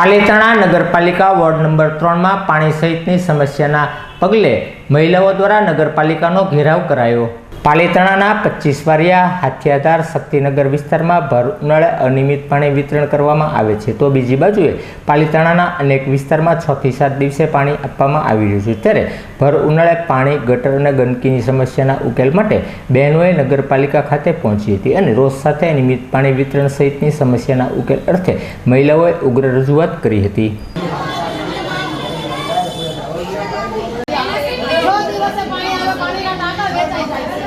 પાલીતાણા નગરપાલિકા ward number ત્રણમાં પાણી સહિતની સમસ્યાના પગલે મહિલાઓ દ્વારા નગરપાલિકાનો ઘેરાવ કરાયો. પાલીતાણાના પચીસ વારિયા હાથિયાધાર શક્તિનગર વિસ્તારમાં ભર ઉનાળે અનિયમિત પાણી વિતરણ કરવામાં આવે છે. તો બીજી બાજુએ પાલીતાણાના અનેક વિસ્તારમાં છ થી સાત દિવસે પાણી આપવામાં આવી રહ્યું છે. ત્યારે ભર ઉનાળે પાણી, ગટર અને ગંદકીની સમસ્યાના ઉકેલ માટે બહેનોએ નગરપાલિકા ખાતે પહોંચી હતી અને રોજ સાથે નિયમિત પાણી વિતરણ સહિતની સમસ્યાના ઉકેલ અર્થે મહિલાઓએ ઉગ્ર રજૂઆત કરી હતી જો દિવસે પાણી આવે પાણીના ટાંકા વેચાઈ જાય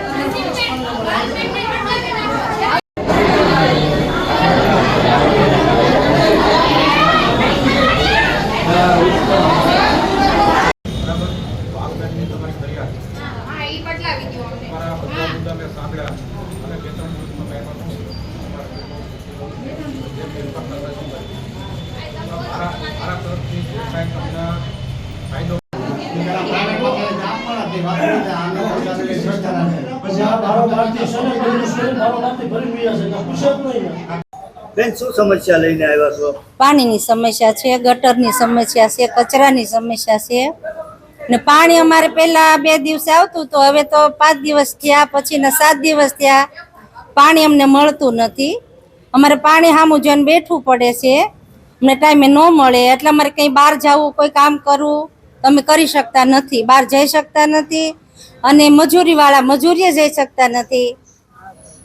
હા ઈ બદલાવી દ્યો અમને હા પછી આ બારોબારથી છે ને બધું છે ને બારોબારથી ભરી ગયા છે એટલે પૂછે જ નહીં ને. બેન, શું સમસ્યા લઈને આવ્યા છો પાણીની સમસ્યા છે, ગટરની સમસ્યા છે, કચરાની સમસ્યા છે ને પાણી અમારે પહેલા બે દિવસે આવતું તો હવે તો પાંચ દિવસ થયા, પછીના સાત દિવસ થયા. પાણી અમને મળતું નથી. અમારે પાણી સામું જોઈને બેઠવું પડે છે. અમને ટાઈમે ન મળે. એટલે અમારે કંઈ બહાર જવું, કોઈ કામ કરવું તમે કરી શકતા નથી. બહાર જઈ શકતા નથી અને મજૂરીવાળા મજૂરીએ જઈ શકતા નથી.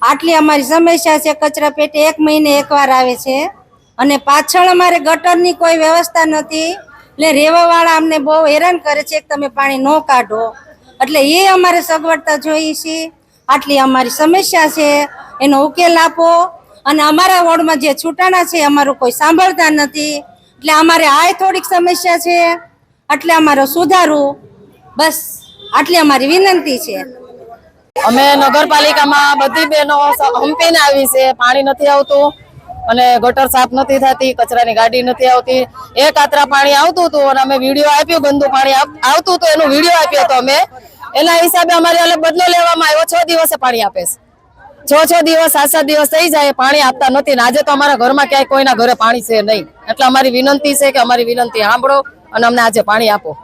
આટલી અમારી સમસ્યા છે. કચરા પેટે એક મહિને એકવાર આવે છે. અને પાછળ અમારે ગટરની કોઈ વ્યવસ્થા નથી. એટલે રહેવાવાળા અમને બહુ હેરાન કરે છે કે તમે પાણી ન કાઢો. એટલે એ અમારે સગવડતા જોઈએ છે આટલી અમારી સમસ્યા છે. એનો ઉકેલ આપો. અને અમારા વોર્ડમાં જે છૂટાણા છે, અમારું કોઈ સાંભળતા નથી. એટલે અમારે આ થોડીક સમસ્યા છે. એટલે અમારો સુધારું. બસ, આટલી અમારી વિનંતી છે. અમે નગરપાલિકામાં બધી બહેનો હંપીને આવી છે. પાણી નથી આવતું. અને ગટર સાફ નથી થતી, કચરાની ગાડી નથી આવતી. એક આતરા પાણી આવતું હતું અને અમે વીડિયો આપ્યો, ગંદુ પાણી આવતું હતું, એનો વીડિયો આપ્યો હતો અમે. એના હિસાબે અમારે એટલે બદલો લેવામાં આવ્યો, છ દિવસે પાણી આપે છે. છ છ દિવસ, સાત સાત દિવસ થઈ જાય, પાણી આપતા નથી. ને આજે તો અમારા ઘરમાં ક્યાંય કોઈના ઘરે પાણી છે નહીં. એટલે અમારી વિનંતી છે કે અમારી વિનંતી સાંભળો અને અમને આજે પાણી આપો.